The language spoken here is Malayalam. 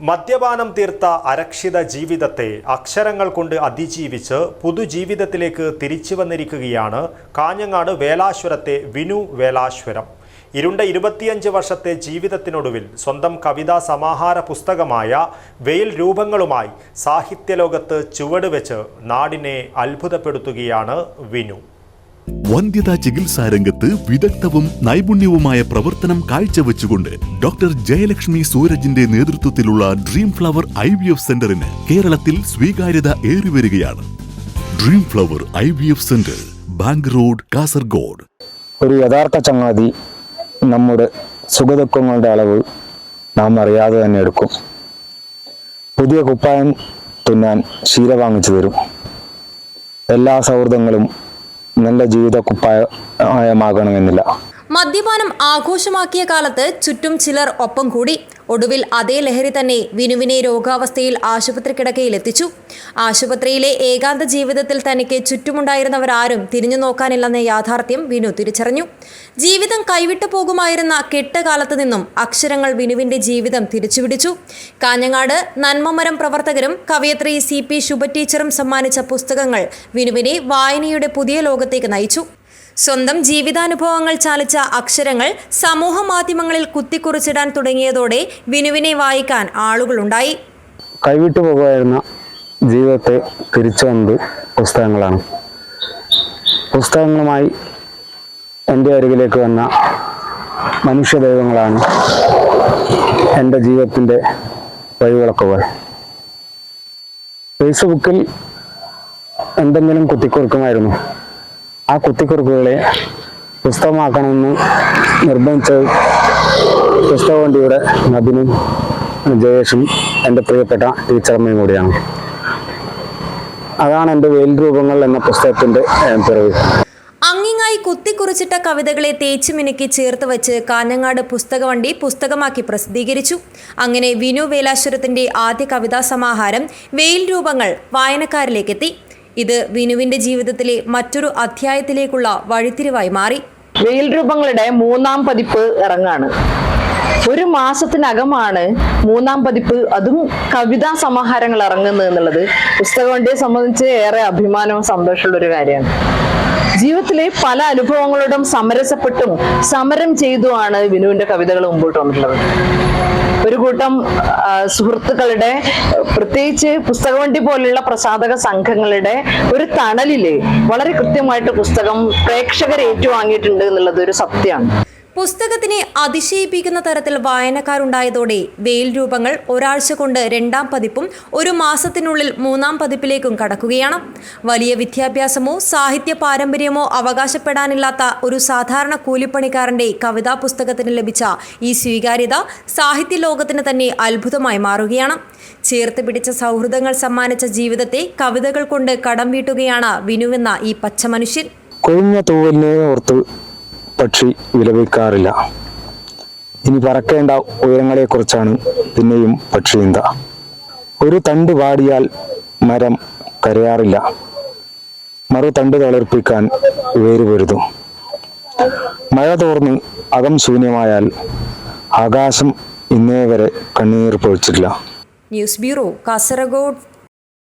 മദ്യപാനം തീർത്ത അരക്ഷിത ജീവിതത്തെ അക്ഷരങ്ങൾ കൊണ്ട് അതിജീവിച്ച് പുതുജീവിതത്തിലേക്ക് തിരിച്ചു വന്നിരിക്കുകയാണ് കാഞ്ഞങ്ങാട് വേലാശ്വരത്തെ വിനു വേലാശ്വരം. ഇരുണ്ട ഇരുപത്തിയഞ്ച് വർഷത്തെ ജീവിതത്തിനൊടുവിൽ സ്വന്തം കവിതാ സമാഹാര പുസ്തകമായ വെയിൽ രൂപങ്ങളുമായി സാഹിത്യലോകത്ത് ചുവടുവെച്ച് നാടിനെ അത്ഭുതപ്പെടുത്തുകയാണ് വിനു. വന്ധ്യതാ ചികിത്സാ രംഗത്ത് വിദഗ്ധവും നൈപുണ്യവുമായ പ്രവർത്തനം കാഴ്ചവെച്ചുകൊണ്ട് ഡോക്ടർ ജയലക്ഷ്മി സൂരജിന്റെ നേതൃത്വത്തിലുള്ള dream flower I V F സെന്ററിന് കേരളത്തിൽ സ്വീകാര്യത ഏറിവരികയാണ്. Dream flower I V F centre bank road Kasaragod. ഒരു യഥാർത്ഥ ചങ്ങാതി നമ്മുടെ സുഖദുഃഖങ്ങളുടെ അളവ് നാം അറിയാതെ തന്നെ എടുക്കും. പുതിയ കുപ്പായം തുന്നാൻ ശീല വാങ്ങിച്ചു തരും. എല്ലാ സൗഹൃദങ്ങളും നല്ല ജീവിത കുപ്പായമാകണമെന്നില്ല മദ്യപാനം ആഘോഷമാക്കിയ കാലത്ത് ചുറ്റും ചിലർ ഒപ്പം കൂടി. ഒടുവിൽ അതേ ലഹരി തന്നെ വിനുവിനെ രോഗാവസ്ഥയിൽ ആശുപത്രി കിടക്കയിലെത്തിച്ചു ആശുപത്രിയിലെ ഏകാന്ത ജീവിതത്തിൽ തനിക്ക് ചുറ്റുമുണ്ടായിരുന്നവരാരും തിരിഞ്ഞു നോക്കാനില്ലെന്ന യാഥാർത്ഥ്യം വിനു തിരിച്ചറിഞ്ഞു. ജീവിതം കൈവിട്ടു പോകുമായിരുന്ന കെട്ടുകാലത്ത് നിന്നും അക്ഷരങ്ങൾ വിനുവിന്റെ ജീവിതം തിരിച്ചുപിടിച്ചു. കാഞ്ഞങ്ങാട് നന്മമരം പ്രവർത്തകരും കവയത്രി സി പി ശുഭ ടീച്ചറും സമ്മാനിച്ച പുസ്തകങ്ങൾ വിനുവിനെ വായനയുടെ പുതിയ ലോകത്തേക്ക് നയിച്ചു. സ്വന്തം ജീവിതാനുഭവങ്ങൾ ചാലിച്ച അക്ഷരങ്ങൾ സമൂഹ മാധ്യമങ്ങളിൽ കുത്തിക്കുറിച്ചിടാൻ തുടങ്ങിയതോടെ വിനുവിനെ വായിക്കാൻ ആളുകളുണ്ടായി. കൈവിട്ടു പോകുമായിരുന്ന ജീവിതത്തെ തിരിച്ചു വന്നത് പുസ്തകങ്ങളാണ്. പുസ്തകങ്ങളുമായി എന്റെ അരികിലേക്ക് വന്ന മനുഷ്യ ദൈവങ്ങളാണ് എന്റെ ജീവിതത്തിന്റെ വഴിവിളക്കുകൾ. ഫേസ്ബുക്കിൽ എന്തെങ്കിലും കുത്തിക്കുറിക്കുമായിരുന്നു. ആ കുത്തിക്കുറുക്കുകളെ പുസ്തകമാക്കണമെന്ന് നിർബന്ധിച്ചത് പുസ്തകവണ്ടിയുടെ നബിനും ജയേഷും എന്റെ പ്രിയപ്പെട്ട ടീച്ചറമ്മയും കൂടിയാണ്. അതാണ് എന്റെ വെയിൽ രൂപങ്ങൾ എന്ന പുസ്തകത്തിന്റെ പിറവി. അങ്ങിങ്ങായി കുത്തിക്കുറിച്ചിട്ട കവിതകളെ തേച്ചു മിനുക്കി ചേർത്ത് വെച്ച് കാഞ്ഞങ്ങാട് പുസ്തകവണ്ടി പുസ്തകമാക്കി പ്രസിദ്ധീകരിച്ചു. അങ്ങനെ വിനു വേലാശ്വരത്തിന്റെ ആദ്യ കവിതാ സമാഹാരം വെയിൽ രൂപങ്ങൾ വായനക്കാരിലേക്കെത്തി. ഇത് വിനുവിന്റെ ജീവിതത്തിലെ മറ്റൊരു അധ്യായത്തിലേക്കുള്ള വഴിത്തിരിവായി മാറി. വെയിൽ രൂപങ്ങളുടെ മൂന്നാം പതിപ്പ് ഇറങ്ങാണ്. ഒരു മാസത്തിനകമാണ് മൂന്നാം പതിപ്പ് അതും കവിതാ സമാഹാരങ്ങൾ ഇറങ്ങുന്നത് എന്നുള്ളത്. പുസ്തകവണ്ടിയെ സംബന്ധിച്ച് ഏറെ അഭിമാനവും സന്തോഷമുള്ള ഒരു കാര്യമാണ്. ജീവിതത്തിലെ പല അനുഭവങ്ങളോടും സമരസപ്പെട്ടും സമരം ചെയ്തുമാണ് വിനുവിന്റെ കവിതകൾ മുമ്പോട്ട് വന്നിട്ടുള്ളത്. ഒരു കൂട്ടം സുഹൃത്തുക്കളുടെ പ്രത്യേകിച്ച് പുസ്തകവണ്ടി പോലുള്ള പ്രസാധക സംഘങ്ങളുടെ ഒരു തണലിൽ വളരെ കൃത്യമായിട്ട് പുസ്തകം പ്രേക്ഷകർ ഏറ്റുവാങ്ങിയിട്ടുണ്ട് എന്നുള്ളത് ഒരു സത്യമാണ്. പുസ്തകത്തിനെ അതിശയിപ്പിക്കുന്ന തരത്തിൽ വായനക്കാരുണ്ടായതോടെ വെയിൽ രൂപങ്ങൾ ഒരാഴ്ച കൊണ്ട് രണ്ടാം പതിപ്പും ഒരു മാസത്തിനുള്ളിൽ മൂന്നാം പതിപ്പിലേക്കും കടക്കുകയാണ്. വലിയ വിദ്യാഭ്യാസമോ സാഹിത്യ പാരമ്പര്യമോ അവകാശപ്പെടാനില്ലാത്ത ഒരു സാധാരണ കൂലിപ്പണിക്കാരന്റെ കവിതാ പുസ്തകത്തിന് ലഭിച്ച ഈ സ്വീകാര്യത സാഹിത്യ ലോകത്തിന് തന്നെ അത്ഭുതമായി മാറുകയാണ്. ചേർത്ത് പിടിച്ച സൗഹൃദങ്ങൾ സമ്മാനിച്ച ജീവിതത്തെ കവിതകൾ കൊണ്ട് കടം വീട്ടുകയാണ് വിനുവെന്ന ഈ പച്ചമനുഷ്യൻ. കൊഴിഞ്ഞ തൂവലിനെ ഓർത്ത് പക്ഷി വിലപിക്കാറില്ല. ഇനി പറക്കേണ്ട ഉയരങ്ങളെക്കുറിച്ചാണ് പിന്നെയും പക്ഷിചിന്ത ഒരു തണ്ട് വാടിയാൽ മരം കരയാറില്ല. മറു തണ്ട് തളർപ്പിക്കാൻ വേര് പൊരുതും. മഴ തോർന്ന് അകം ശൂന്യമായാൽ ആകാശം ഇന്നേ വരെ കണ്ണീർ പൊഴിച്ചിട്ടില്ല. News bureau Kasaragod.